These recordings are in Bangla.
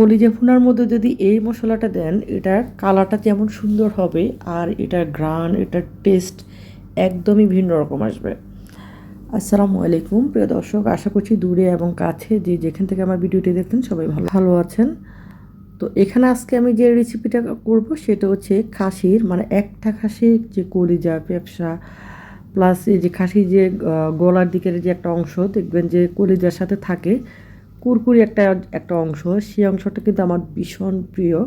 কলিজা ভুনার মধ্যে যদি এই মশলাটা দেন, এটার কালারটা যেমন সুন্দর হবে আর এটার গ্রান এটার টেস্ট একদমই ভিন্ন রকম আসবে। আসসালামু আলাইকুম, প্রিয় দর্শক, আশা করছি দূরে এবং কাছে যে যেখান থেকে আমার ভিডিওটি দেখতেন সবাই ভালো ভালো আছেন। তো এখানে আজকে আমি যে রেসিপিটা করব সেটা হচ্ছে খাসির মানে একটা খাসির যে কলিজা ব্যবসা প্লাস এই যে খাসির যে গলার দিকের যে একটা অংশ, দেখবেন যে কলিজার সাথে থাকে কুরকুরি একটা একটা অংশ। সেই অংশটা কিন্তু আমার ভীষণ প্রিয়।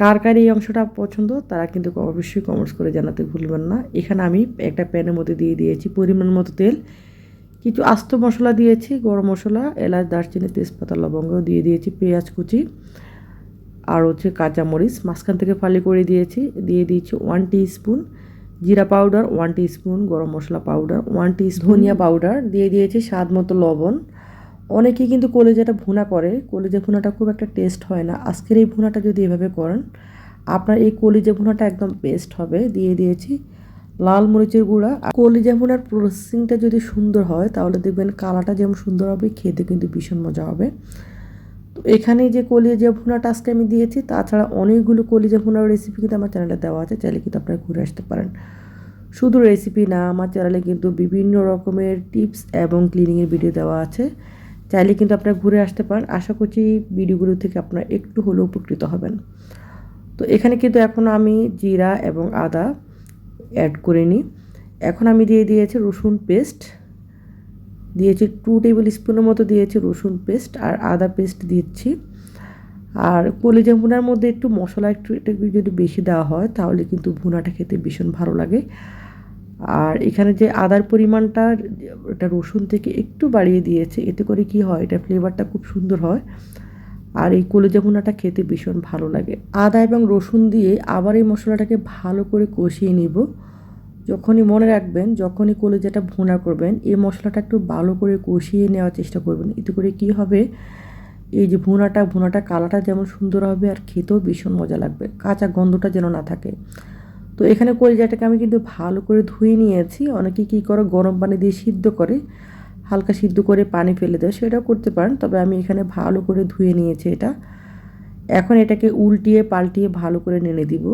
কার কার এই অংশটা পছন্দ, তারা কিন্তু অবশ্যই কমেন্টস করে জানাতে ভুলবেন না। এখানে আমি একটা প্যানের মধ্যে দিয়ে দিয়েছি পরিমাণ মতো তেল। কিছু আস্ত মশলা দিয়েছি, গরম মশলা, এলাচ, দারচিনি, তেজপাতা, লবঙ্গ, দিয়ে দিয়েছি পেঁয়াজ কুচি আর হচ্ছে কাঁচামরিচ মাঝখান থেকে ফালি করে দিয়েছি, দিয়ে দিয়েছি ওয়ান স্পুন জিরা পাউডার ওয়ান স্পুন গরম মশলা পাউডার ওয়ান ধনিয়া পাউডার দিয়ে দিয়েছি স্বাদ মতো লবণ। অনেকেই কিন্তু কলেজাটা ভুনা করে। কলেজা ভুনাটা খুব একটা টেস্ট হয় না। আজকের এই ভুনাটা যদি এভাবে করেন, আপনার এই কলিজা ভুনাটা একদম বেস্ট হবে। দিয়ে দিয়েছি লাল মরিচের গুঁড়া। আর কলিজা ভুনার প্রসেসিংটা যদি সুন্দর হয়, তাহলে দেখবেন কালারটা যেমন সুন্দর হবে, খেতে কিন্তু ভীষণ মজা হবে। তো এখানে যে কলিজা ভুনাটা আজকে আমি দিয়েছি, তাছাড়া অনেকগুলো কলিজা ভুনার রেসিপি কিন্তু আমার চ্যানেলে দেওয়া আছে। চাইলে কিন্তু আপনারা ঘুরে আসতে পারেন। শুধু রেসিপি না, আমার চ্যানেলে কিন্তু বিভিন্ন রকমের টিপস এবং ক্লিনিংয়ের ভিডিও দেওয়া আছে। চাইলে কিন্তু আপনারা ঘুরে আসতে পারেন। আশা করছি ভিডিওগুলো থেকে আপনারা একটু হলেও উপকৃত হবেন। তো এখানে কিন্তু এখন আমি জিরা এবং আদা অ্যাড করে নিই। এখন আমি দিয়ে দিয়েছি রসুন পেস্ট দিয়েছি টু টেবিল স্পুনের মতো দিয়েছি রসুন পেস্ট আর আদা পেস্ট দিচ্ছি। আর কলিজা ভুনার মধ্যে একটু মশলা একটু যদি বেশি দেওয়া হয় তাহলে কিন্তু ভুনাটা খেতে ভীষণ ভালো লাগে। আর এখানে যে আদার পরিমাণটা এটা রসুন থেকে একটু বাড়িয়ে দিয়েছে, এতে করে কি হয়, এটা ফ্লেভারটা খুব সুন্দর হয়। আর এই কলিজা ভুনাটা খেতে ভীষণ ভালো লাগে। আদা এবং রসুন দিয়ে আবার এই মশলাটাকে ভালো করে কষিয়ে নিব। যখনই মনে রাখবেন, যখনই কলিজাটা ভুনা করবেন, এই মশলাটা একটু ভালো করে কষিয়ে নেওয়ার চেষ্টা করবেন। এতে করে কি হবে, এই যে ভুনাটা ভুনাটা কালারটা যেমন সুন্দর হবে আর খেতেও ভীষণ মজা লাগবে। কাঁচা গন্ধটা যেন না থাকে। তো এখানে কলিজাটাকে আমি কিন্তু ভালো করে ধুয়ে নিয়েছি। অনেকে কী করে? গরম পানি দিয়ে সিদ্ধ করে, হালকা সিদ্ধ করে পানি ফেলে দেয়, সেটাও করতে পারেন। তবে আমি এখানে ভালো করে ধুয়ে নিয়েছি এটা। এখন এটাকে উল্টিয়ে পাল্টিয়ে ভালো করে নেড়ে দিব।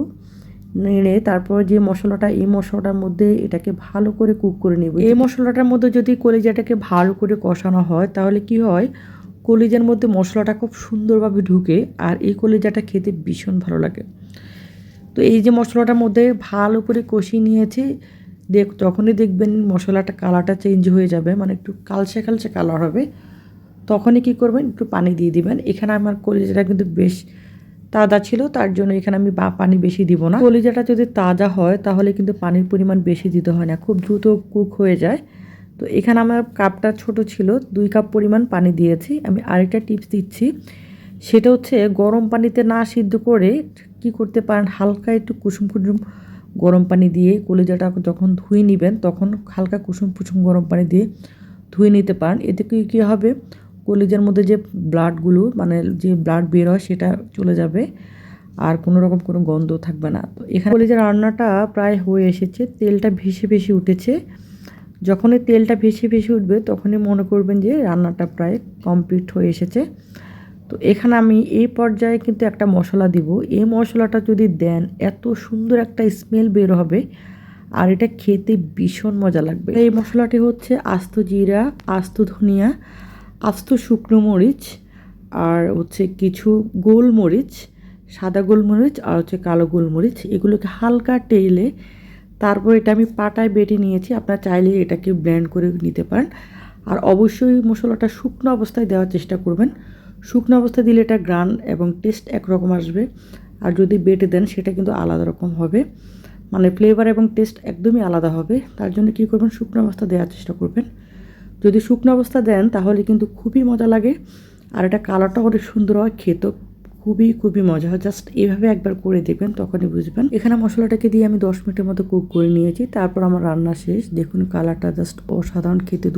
নেড়ে তারপর যে মশলাটা, এই মশলাটার মধ্যে এটাকে ভালো করে কুক করে নিব। এই মশলাটার মধ্যে যদি কলিজাটাকে ভালো করে কষানো হয়, তাহলে কি হয়? কলিজার মধ্যে মশলাটা খুব সুন্দরভাবে ঢুকে, আর এই কলিজাটা খেতে ভীষণ ভালো লাগে। তো এই যে মশলাটার মধ্যে ভালো করে কষিয়ে নিয়েছি, দেখ যখনই দেখবেন মশলাটা কালারটা চেঞ্জ হয়ে যাবে মানে একটু কালচে কালচে কালার হবে। তখনই কী করবেন, একটু পানি দিয়ে দিবেন। এখানে আমার কলিজাটা কিন্তু বেশ তাজা ছিল, তার জন্য এখানে আমি বা পানি বেশি দিব না। কলিজাটা যদি তাজা হয়, তাহলে কিন্তু পানির পরিমাণ বেশি দিতে হয় না, খুব দ্রুত কুক হয়ে যায়। তো এখানে আমার কাপটা ছোট ছিল, দুই কাপ পরিমাণ পানি দিয়েছি। আমি আরেকটা টিপস দিচ্ছি। সেটা হচ্ছে গরম পানিতে না সিদ্ধ করে কি করতে পারেন? হালকা একটু কুসুম কুসুম গরম পানি দিয়ে কলিজাটা যখন ধুয়ে নেবেন, তখন হালকা কুসুম কুসুম গরম পানি দিয়ে ধুয়ে নিতে পারেন। এতে কি, কী হবে? কলিজার মধ্যে যে ব্লাডগুলো মানে যে ব্লাড বের হয় সেটা চলে যাবে আর কোনো রকম কোনো গন্ধ থাকবে না। তো এখানে কলিজার রান্নাটা প্রায় হয়ে এসেছে, তেলটা ভেসে ভেসে উঠেছে। যখনই তেলটা ভেসে ভেসে উঠবে, তখনই মনে করবেন যে রান্নাটা প্রায় কমপ্লিট হয়ে এসেছে। তো এখানে আমি এই পর্যায়ে কিন্তু একটা মশলা দিব। এই মশলাটা যদি দেন, এত সুন্দর একটা স্মেল বের হবে আর এটা খেতে ভীষণ মজা লাগবে। এই মশলাটি হচ্ছে আস্ত জিরা, আস্ত ধনিয়া, আস্ত শুকনো মরিচ আর হচ্ছে কিছু গোলমরিচ, সাদা গোলমরিচ আর হচ্ছে কালো গোলমরিচ। এগুলোকে হালকা টেলে তারপর এটা আমি পাটায় বেটে নিয়েছি। আপনারা চাইলে এটাকে ব্লেন্ড করে নিতে পারেন। আর অবশ্যই মশলাটা শুকনো অবস্থায় দেওয়ার চেষ্টা করবেন। শুকনো অবস্থায় দিলে এটা গ্রান এবং টেস্ট একরকম আসবে। আর যদি বেটে দেন, সেটা কিন্তু আলাদা রকম হবে। মানে ফ্লেভার এবং টেস্ট একদমই আলাদা হবে। তার জন্য কী করবেন? শুকনো অবস্থা দেওয়ার চেষ্টা করবেন। যদি শুকনো অবস্থা দেন, তাহলে কিন্তু খুবই মজা লাগে। আর এটা কালারটা অনেক সুন্দর হয়, খেতেও খুবই খুবই মজা হয়। জাস্ট এইভাবে একবার করে দেখবেন, তখনই বুঝবেন। এখানে মশলাটাকে দিয়ে আমি দশ মিনিটের মতো কুক করে নিয়েছি। তারপর আমার রান্না শেষ। দেখুন কালারটা জাস্ট অসাধারণ, খেতে